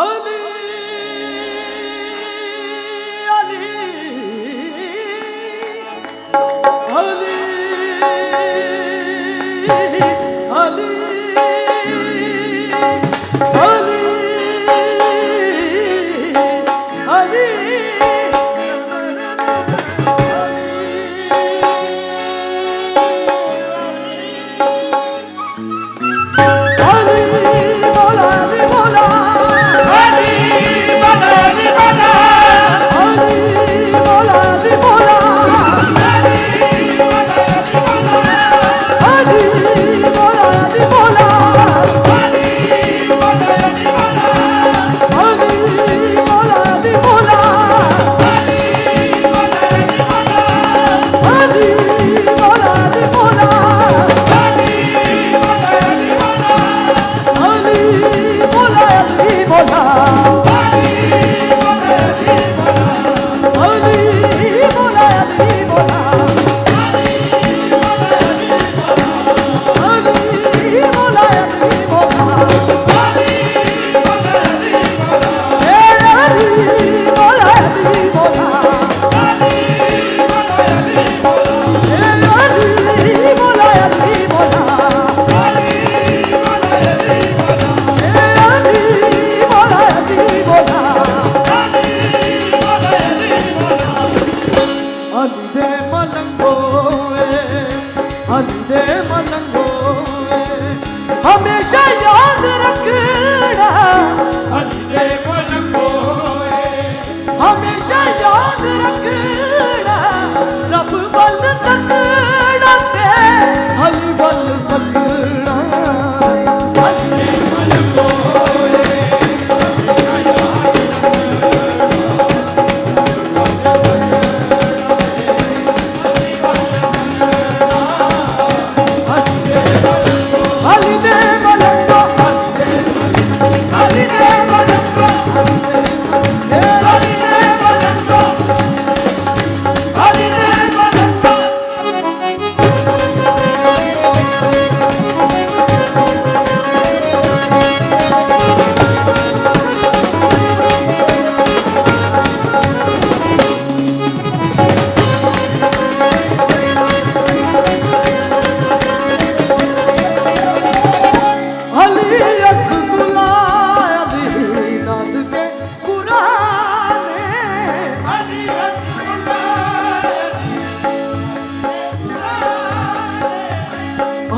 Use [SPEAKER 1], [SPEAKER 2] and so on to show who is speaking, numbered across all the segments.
[SPEAKER 1] আলী আলী আলী।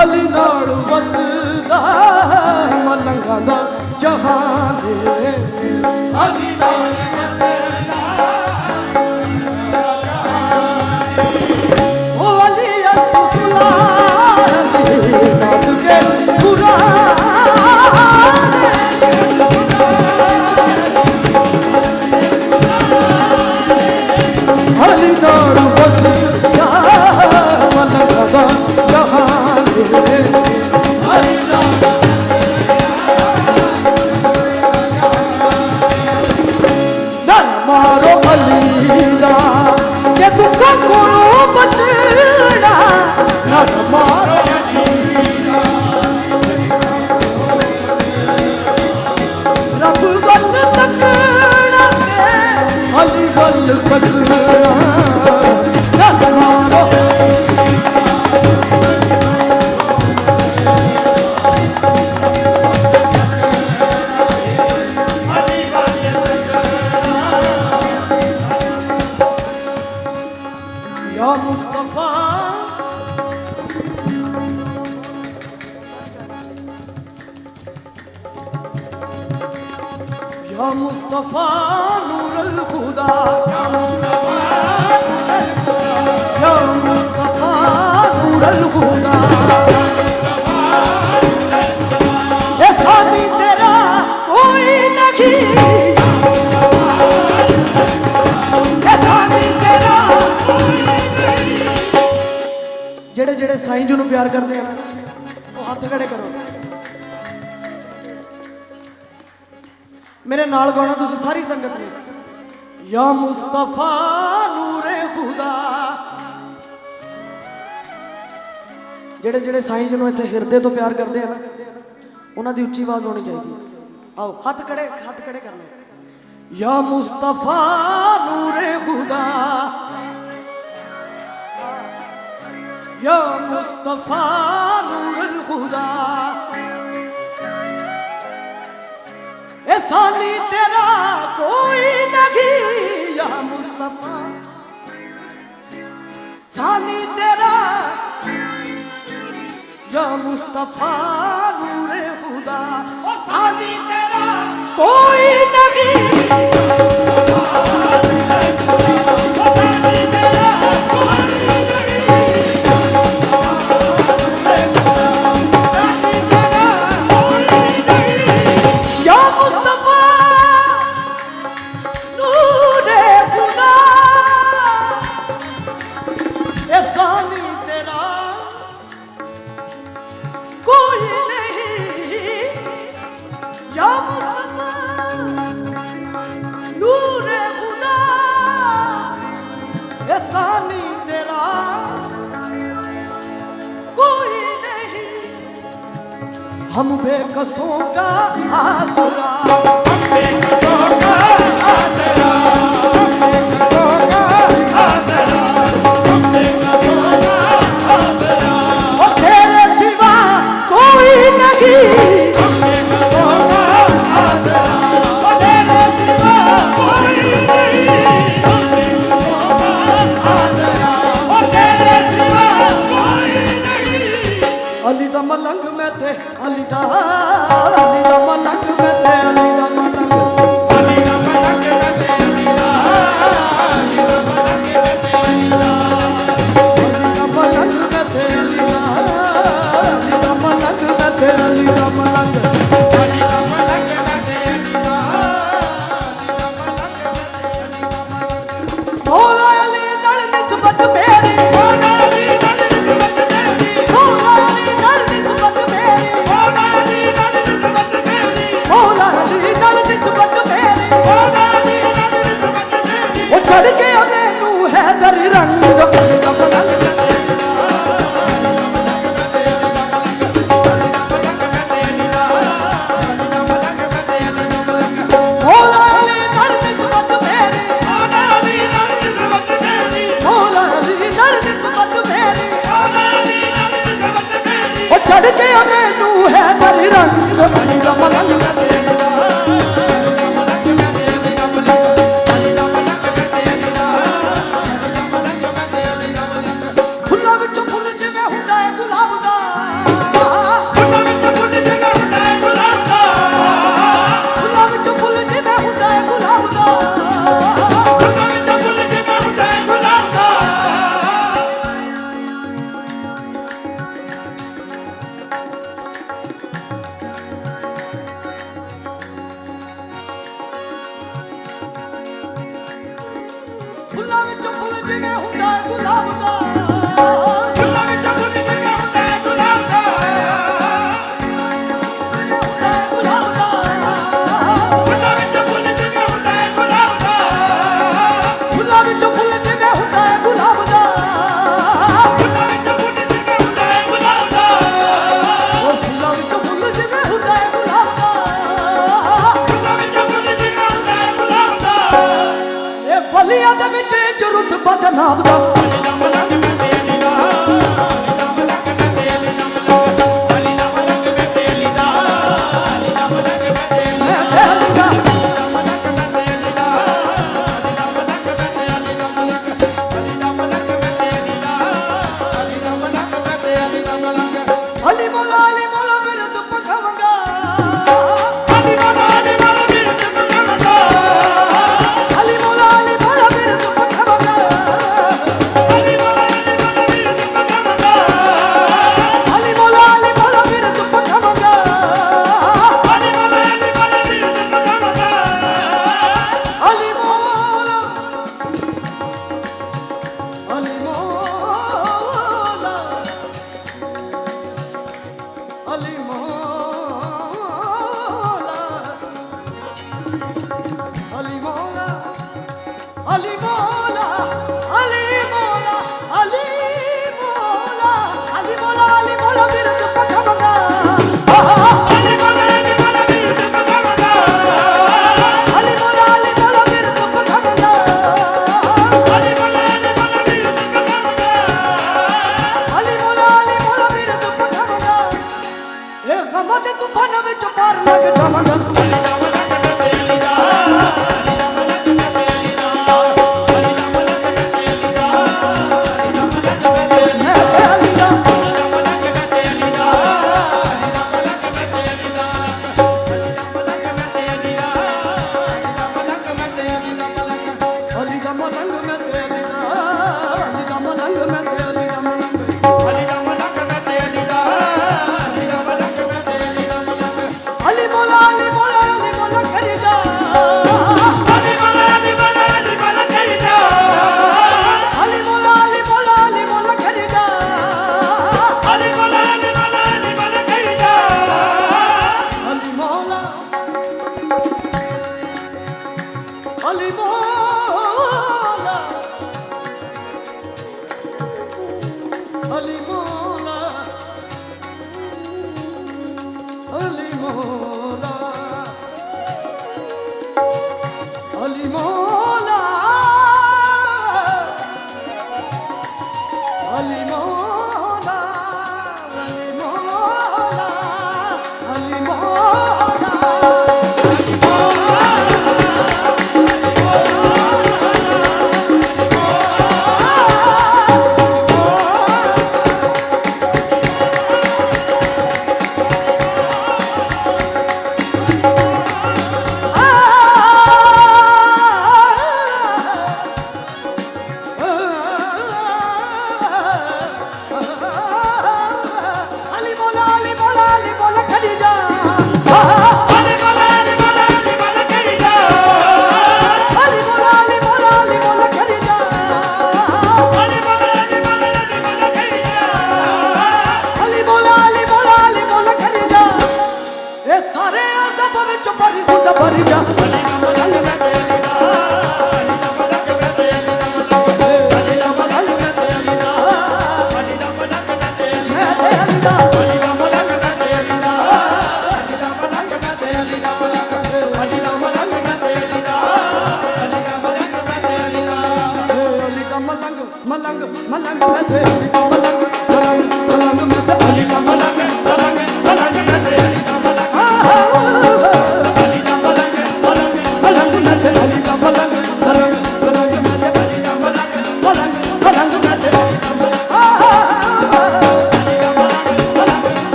[SPEAKER 1] ਹਲੀ ਨਾਲ ਵਸਦਾ ਮਲੰਗਾ ਦਾ ਜਹਾਨ ਦੇ
[SPEAKER 2] Ali ਨਾਲ। Maro.
[SPEAKER 1] Ya Mustafa Nurel Huda Ya Mustafa Nurel Huda Ya Mustafa Nurel Huda Ya Sami tera koi nahi Ya Sami tera ਜਿਹੜੇ ਜਿਹੜੇ ਸਾਈਂ ਜੀ ਨੂੰ ਪਿਆਰ ਕਰਦੇ ਆ ਉਹ ਹੱਥ ਖੜੇ ਕਰੋ ਮੇਰੇ ਨਾਲ ਗਾਉਣਾ ਤੁਸੀਂ ਸਾਰੀ ਸੰਗਤ ਨੇ। ਯਾ ਮੁਸਤਫਾ ਨੂਰੇ ਖੁਦਾ। ਜਿਹੜੇ ਜਿਹੜੇ ਸਾਈਂ ਜੀ ਇੱਥੇ ਹਿਰਦੇ ਤੋਂ ਪਿਆਰ ਕਰਦੇ ਆ ਨਾ, ਉਹਨਾਂ ਦੀ ਉੱਚੀ ਆਵਾਜ਼ ਹੋਣੀ ਚਾਹੀਦੀ ਹੈ। ਆਓ, ਹੱਥ ਖੜੇ ਹੱਥ ਖੜੇ ਕਰਨੇ ਯਾ ਮੁਸਤਫਾ ਨੂਰੇ ਖੁਦਾ। ਯਾ ਮੁਸਤਫਾ ਨੂਰੇ ਖੁਦਾ। ए सानी तेरा कोई नहीं या मुस्तफा सानी तेरा जो मुस्तफा नूरे खुदा सानी तेरा कोई नहीं come on, go.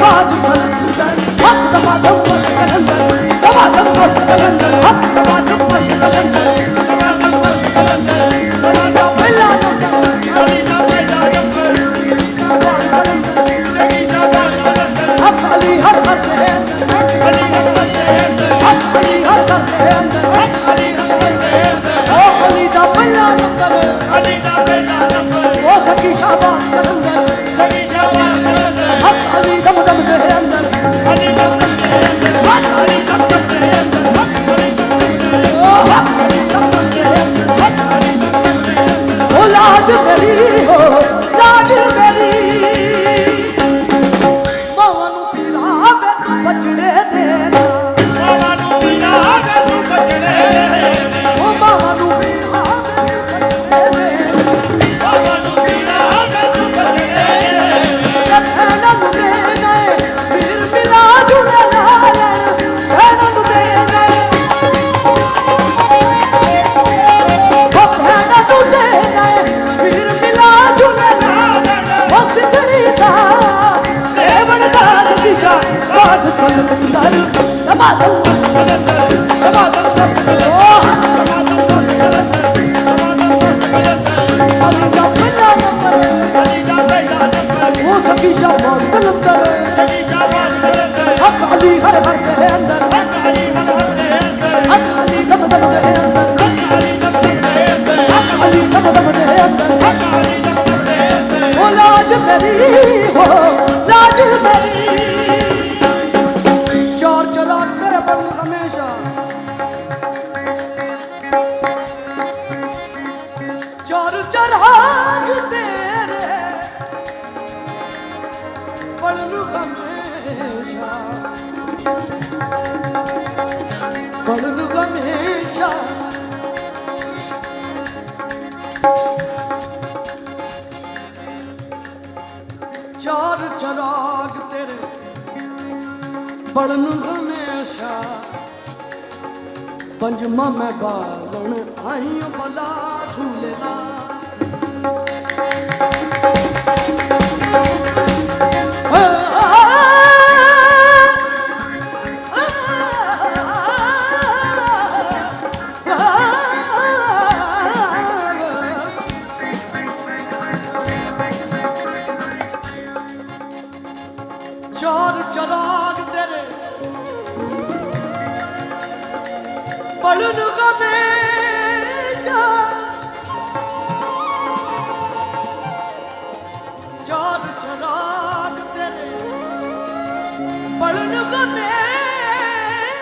[SPEAKER 1] Hadi bana kızlar, hadi da madem bana kalender, da madem dostu kalender, hadi ਬੜਨ ਹਮੇਸ਼ਾ। ਪੰਜਵਾਂ ਮੈਂ ਬਾਲਣ ਆਈਓ ਬਲਾ ਝੂਲੇ ਦਾ বলুন গমেশ চর চরাগ তেরে বলুন গমেশ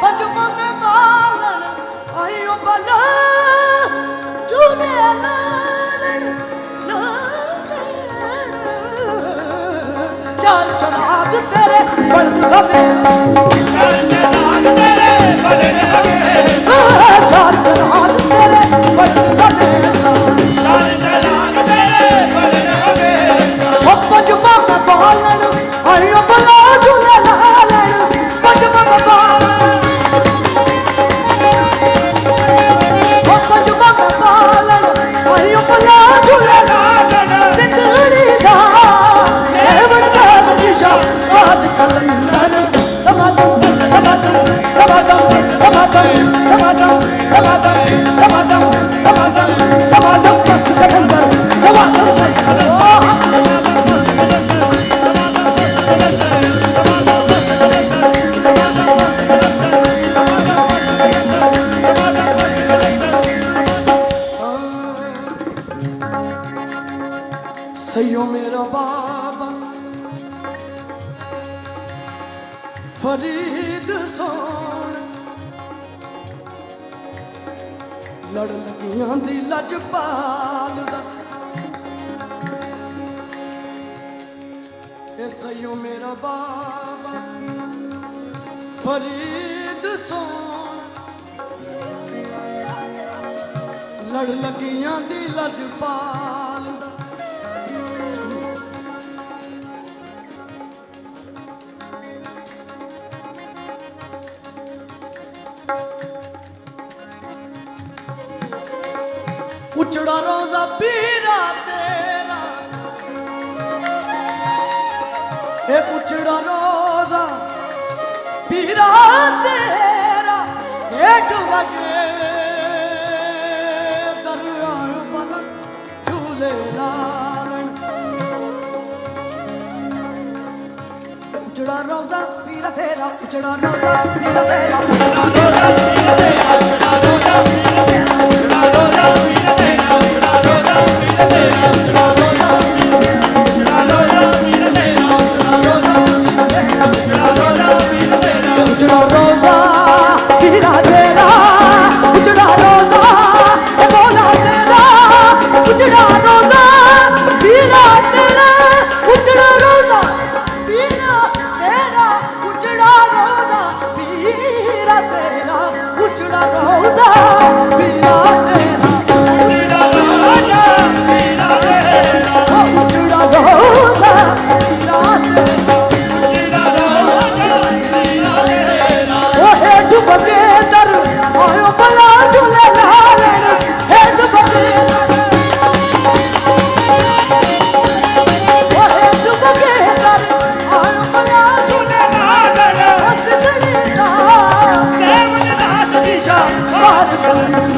[SPEAKER 1] বজমা মে বালন আইও বালা চুরে আলা ਚਨਾਗ ਤੇਰੇ ਬਣ ਹਵੇ ਚਨਾਗ ਤੇਰੇ ਬਣ ਹਵੇ ਚਨਾਗ ਤੇਰੇ ਬਣ ਹਵੇ ਚਨਾਗ ਤੇਰੇ ਬਣ ਹਵੇ ਪੱਪਾ ਜੁਮਾ ਬਾਲਣ, ਹਰਿਓ ਸਈਓ ਮੇਰਾ ਬਾਬਾ। ਫਰੀਦ ਸੋਣ ਲੜ ਲੱਗੀਆਂ ਦੀ ਲਜਪਾਲ ਦਾ। ਇਹ ਸਈਓ ਮੇਰਾ ਬਾਬਾ। ਫਰੀਦ ਸੋਣ ਲੜ ਲੱਗੀਆਂ ਦੀ ਲਜਪਾਲ ਦਾ ਰੋਜ਼ਾ ਪੀਰਾ ਤੇਰਾ। ਇਹ ਉਚੜਾ ਰੋਜ਼ਾ ਪੀਰਾ ਤੇਰਾ। ਏਟ ਵਗੇ ਦਰਿਆ ਬਲ ਝੂਲੇ ਲਾਲਣ। ਉਚੜਾ ਰੋਜ਼ਾ ਪੀਰਾ ਤੇਰਾ ਉਚੜਾ ਰੋਜ਼ਾ ਪੀਰਾ ਤੇਰਾ। ਉਚੜਾ ਰੋਜ਼ਾ ਪੀਰਾ ਤੇਰਾ ਉਚੜਾ ਰੋਜ਼ਾ ਪੀਰਾ ਤੇਰਾ ਉਚੜਾ ਰੋਜ਼ਾ ਪੀਰਾ ਤੇਰਾ। ਉਜੜਾ ਰੋਜ਼ਾ ਤੇਰਾ ਤੇਰਾ ਉਜੜਾ ਰੋਜ਼ਾ Father.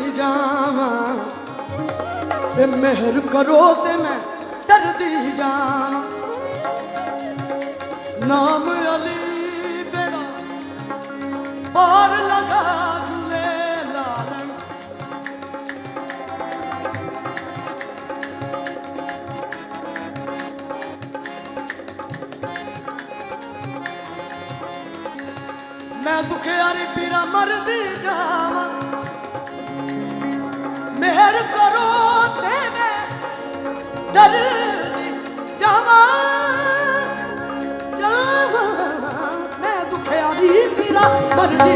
[SPEAKER 1] ਮਰਦੀ ਜਾਵਾਂ। ਤੇ ਮਿਹਰ ਕਰੋ ਤੇ ਮੈਂ ਡਰਦੀ ਜਾਵਾਂ। ਨਾਮ ਅਲੀ ਬੇੜਾ ਪਾਰ ਲਗਾ ਝੂਲੇ ਲਾਲਣ। ਮੈਂ ਦੁਖਿਆਰੀ ਪੀਰਾ ਮਰਦੀ ਜਾਵਾਂ। ਮਿਹਰ ਕਰੋ ਤੇ ਮੈਂ ਡਰਦੀ ਜਾਵਾਂ। ਜਾਵਾਂ। ਮੈਂ ਦੁਖਿਆਰੀ ਪੀਰਾ ਮਰਦੀ